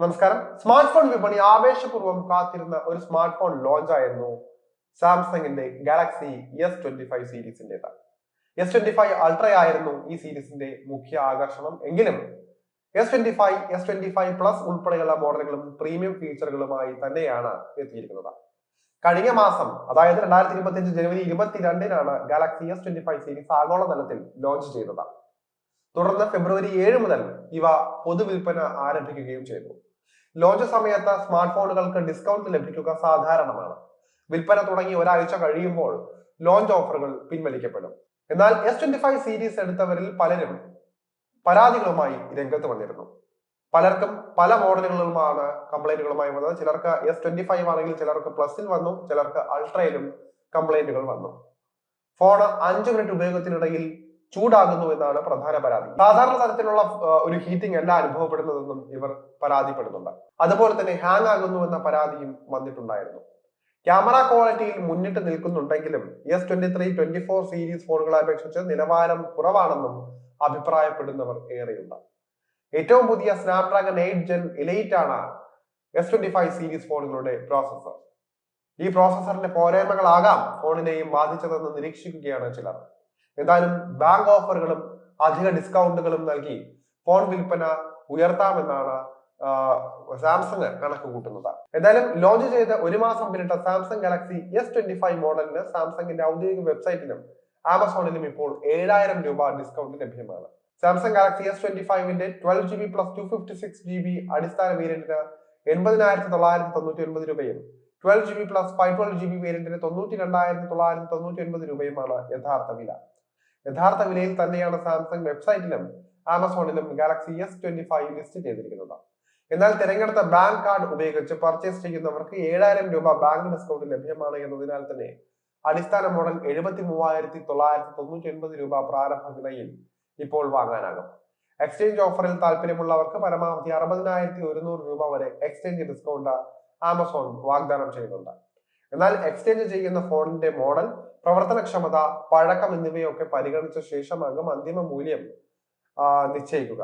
നമസ്കാരം. Smart phone വിപണി ആവേശപൂർവം കാത്തിരുന്ന ഒരു സ്മാർട്ട് ഫോൺ ലോഞ്ച് ആയിരുന്നു സാംസങ്ങിന്റെ ഗാലക്സി എസ് ട്വന്റി ഫൈവ് സീരീസിന്റേത്. എസ് ട്വന്റി ഫൈവ് അൾട്ര ആയിരുന്നു ഈ സീരീസിന്റെ മുഖ്യ ആകർഷണം. എങ്കിലും S twenty five S twenty five plus ഉൾപ്പെടെയുള്ള മോഡലുകളും പ്രീമിയം ഫീച്ചറുകളുമായി തന്നെയാണ് എത്തിയിരിക്കുന്നത്. കഴിഞ്ഞ മാസം അതായത് രണ്ടായിരത്തി ഇരുപത്തി അഞ്ച് ജനുവരി ഇരുപത്തിരണ്ടിനാണ് Galaxy S twenty five series ആഗോളതലത്തിൽ ലോഞ്ച് ചെയ്തത്. തുടർന്ന് ഫെബ്രുവരി ഏഴ് മുതൽ ഇവ പൊതുവിൽപ്പന ആരംഭിക്കുകയും ചെയ്തു. ലോഞ്ച് സമയത്ത് സ്മാർട്ട് ഫോണുകൾക്ക് ഡിസ്കൗണ്ട് ലഭിക്കുക സാധാരണമാണ്. വിൽപ്പന തുടങ്ങി ഒരാഴ്ച കഴിയുമ്പോൾ ലോഞ്ച് ഓഫറുകൾ പിൻവലിക്കപ്പെടും. എന്നാൽ എസ് ട്വന്റി ഫൈവ് സീരീസ് എടുത്തവരിൽ പലരും പരാതികളുമായി രംഗത്ത് വന്നിരുന്നു. പലർക്കും പല മോഡലുകളുമാണ് കംപ്ലൈന്റുകളുമായി വന്നത്. ചിലർക്ക് എസ് ട്വന്റി ഫൈവ് ആണെങ്കിൽ ചിലർക്ക് പ്ലസിൽ വന്നു ചിലർക്ക് അൾട്രയിലും കംപ്ലൈന്റുകൾ വന്നു. ഫോൺ അഞ്ചു മിനിറ്റ് ഉപയോഗത്തിനിടയിൽ ചൂടാകുന്നു എന്നാണ് പ്രധാന പരാതി. സാധാരണ തരത്തിലുള്ള ഒരു ഹീറ്റിംഗ് അല്ല അനുഭവപ്പെടുന്നതെന്നും ഇവർ പരാതിപ്പെടുന്നുണ്ട്. അതുപോലെ തന്നെ ഹാങ് ആകുന്നു എന്ന പരാതിയും വന്നിട്ടുണ്ടായിരുന്നു. ക്യാമറ ക്വാളിറ്റിയിൽ മുന്നിട്ട് നിൽക്കുന്നുണ്ടെങ്കിലും S twenty three twenty four series ഫോണുകളെ അപേക്ഷിച്ച് നിലവാരം കുറവാണെന്നും അഭിപ്രായപ്പെടുന്നവർ ഏറെയുണ്ട്. ഏറ്റവും പുതിയ സ്നാപ്ഡ്രാഗൺ എയ്റ്റ് ജെൻ ഇലൈറ്റ് ആണ് എസ് ട്വന്റി ഫൈവ് സീരീസ് ഫോണുകളുടെ പ്രോസസ്സർ ഈ പ്രോസസ്സറിന്റെ പോരായ്മകളാകാം ഫോണിനെയും ബാധിച്ചതെന്ന് നിരീക്ഷിക്കുകയാണ് ചിലർ. എന്തായാലും ബാങ്ക് ഓഫറുകളും അധിക ഡിസ്കൗണ്ടുകളും നൽകി ഫോൺ വിൽപ്പന ഉയർത്താമെന്നാണ് സാംസങ് കണക്ക് കൂട്ടുന്നത്. എന്തായാലും ലോഞ്ച് ചെയ്ത് ഒരു മാസം പിന്നിട്ട Samsung Galaxy S twenty five മോഡലിന് സാംസങ്ങിന്റെ ഔദ്യോഗിക വെബ്സൈറ്റിലും ആമസോണിലും ഇപ്പോൾ ഏഴായിരം രൂപ ഡിസ്കൗണ്ട് ലഭ്യമാണ്. Samsung Galaxy S twenty ഫൈവിന്റെ twelve G B plus two fifty six G B അടിസ്ഥാന വേരിയന്റിന് എൺപതിനായിരത്തി തൊള്ളായിരത്തി തൊണ്ണൂറ്റി ഒൻപത് രൂപയും twelve G B plus five twelve G B വേരിയന്റിന് തൊണ്ണൂറ്റി രണ്ടായിരത്തി തൊള്ളായിരത്തി തൊണ്ണൂറ്റി ഒൻപത് രൂപയുമാണ് യഥാർത്ഥ വില. യഥാർത്ഥ വിലയിൽ തന്നെയാണ് സാംസങ് വെബ്സൈറ്റിലും ആമസോണിലും Galaxy S twenty five list ചെയ്തിരിക്കുന്നത്. എന്നാൽ തിരഞ്ഞെടുത്ത ബാങ്ക് കാർഡ് ഉപയോഗിച്ച് പർച്ചേസ് ചെയ്യുന്നവർക്ക് ഏഴായിരം രൂപ ബാങ്ക് ഡിസ്കൗണ്ട് ലഭ്യമാണ് എന്നതിനാൽ തന്നെ അടിസ്ഥാന മോഡൽ എഴുപത്തി മൂവായിരത്തി തൊള്ളായിരത്തി തൊണ്ണൂറ്റി ഒൻപത് രൂപ പ്രാരംഭ വിലയിൽ ഇപ്പോൾ വാങ്ങാനാകും. എക്സ്ചേഞ്ച് ഓഫറിൽ താല്പര്യമുള്ളവർക്ക് പരമാവധി അറുപതിനായിരത്തി ഒരുന്നൂറ് രൂപ വരെ എക്സ്ചേഞ്ച് ഡിസ്കൗണ്ട് ആമസോൺ വാഗ്ദാനം ചെയ്യുന്നുണ്ട്. എന്നാൽ എക്സ്ചേഞ്ച് ചെയ്യുന്ന ഫോണിന്റെ മോഡൽ പ്രവർത്തനക്ഷമത പഴക്കം എന്നിവയൊക്കെ പരിഗണിച്ച ശേഷമാകും അന്തിമ മൂല്യം നിശ്ചയിക്കുക.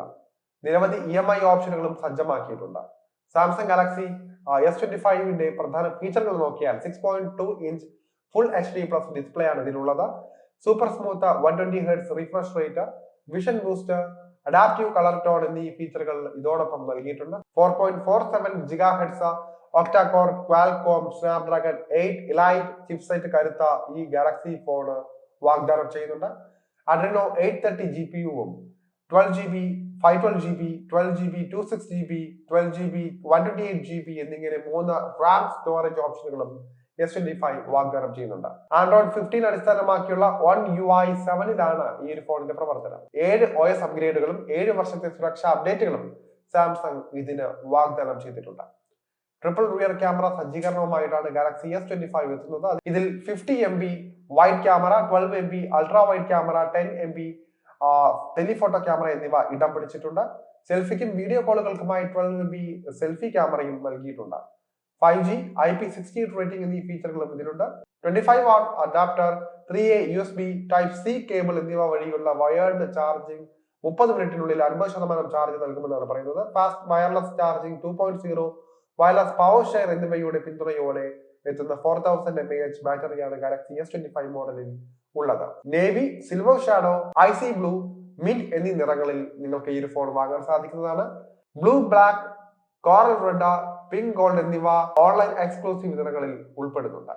നിരവധി ഇ എം ഐ ഓപ്ഷനുകളും സജ്ജമാക്കിയിട്ടുണ്ട്. സാംസങ് ഗാലക്സി എസ് ട്വന്റി ഫൈവിന്റെ പ്രധാന ഫീച്ചറുകൾ നോക്കിയാൽ six point two inch full H D plus display ആണ് ഇതിലുള്ളത്. Super smooth one twenty hertz refresh rate vision boost adaptive colour tone എന്നീ ഫീച്ചറുകൾ ഇതോടൊപ്പം നൽകിയിട്ടുണ്ട്. Four point four seven gigahertz octacore Qualcomm Snapdragon eight Elite chipset കരുത്ത ഈ Galaxy phone വാഗ്ദാനം ചെയ്യുന്നുണ്ട്. Adreno eight thirty G P യുവും twelve G B five twelve G B twelve G B two six G B twelve G B one twenty eight G B എന്നിങ്ങനെ മൂന്ന് RAM storage ഓപ്ഷനുകളും S twenty five വാഗ്ദാനം ചെയ്യുന്നുണ്ട്. Android fifteen അടിസ്ഥാനമാക്കിയുള്ള one U I സെവനിലാണ് ഈ ഒരു ഫോണിന്റെ പ്രവർത്തനം. ഏഴ് ഒ എസ് അപ്ഗ്രേഡുകളും ഏഴ് വർഷത്തെ സുരക്ഷാ അപ്ഡേറ്റുകളും സാംസങ് ഇതിന് വാഗ്ദാനം ചെയ്തിട്ടുണ്ട്. ട്രിപ്പിൾ റിയർ ക്യാമറ സജ്ജീകരണവുമായിട്ടാണ് ഗാലക്സി എസ് ട്വന്റി ഫൈവ് എത്തുന്നത്. ഇതിൽ fifty M B wide camera twelve M B ultra wide camera ten M B telephoto camera എന്നിവ ഇടം പിടിച്ചിട്ടുണ്ട്. സെൽഫിക്കും വീഡിയോ കോളുകൾക്കുമായി ട്വൽവ് എം ബി സെൽഫി ക്യാമറയും നൽകിയിട്ടുണ്ട്. Five G I P sixty rating എന്നീ ഫീച്ചറുകളും ഇതിലുണ്ട്. Twenty five watt adapter three A U S B type C cable എന്നിവ വഴിയുള്ള വയേർഡ് ചാർജിംഗ് മുപ്പത് മിനിറ്റിനുള്ളിൽ അൻപത് ശതമാനം ചാർജ് നൽകുമെന്നാണ് പറയുന്നത്. Fast wireless charging two point zero wireless power share എന്നിവയുടെ പിന്തുണയോടെ എത്തുന്ന four thousand M A H ബാറ്ററിയാണ് ഗാലക്സി എസ് ട്വന്റി ഫൈവ് മോഡലിൽ ഉള്ളത് navy silver shadow icy blue mint എന്നീ നിറങ്ങളിൽ നിങ്ങൾക്ക് ഈ ഒരു ഫോൺ വാങ്ങാൻ സാധിക്കുന്നതാണ്. Blue black coral red pink gold എന്നിവ ഓൺലൈൻ എക്സ്ക്ലൂസീവ് നിറങ്ങളിൽ ഉൾപ്പെടുന്നുണ്ട്.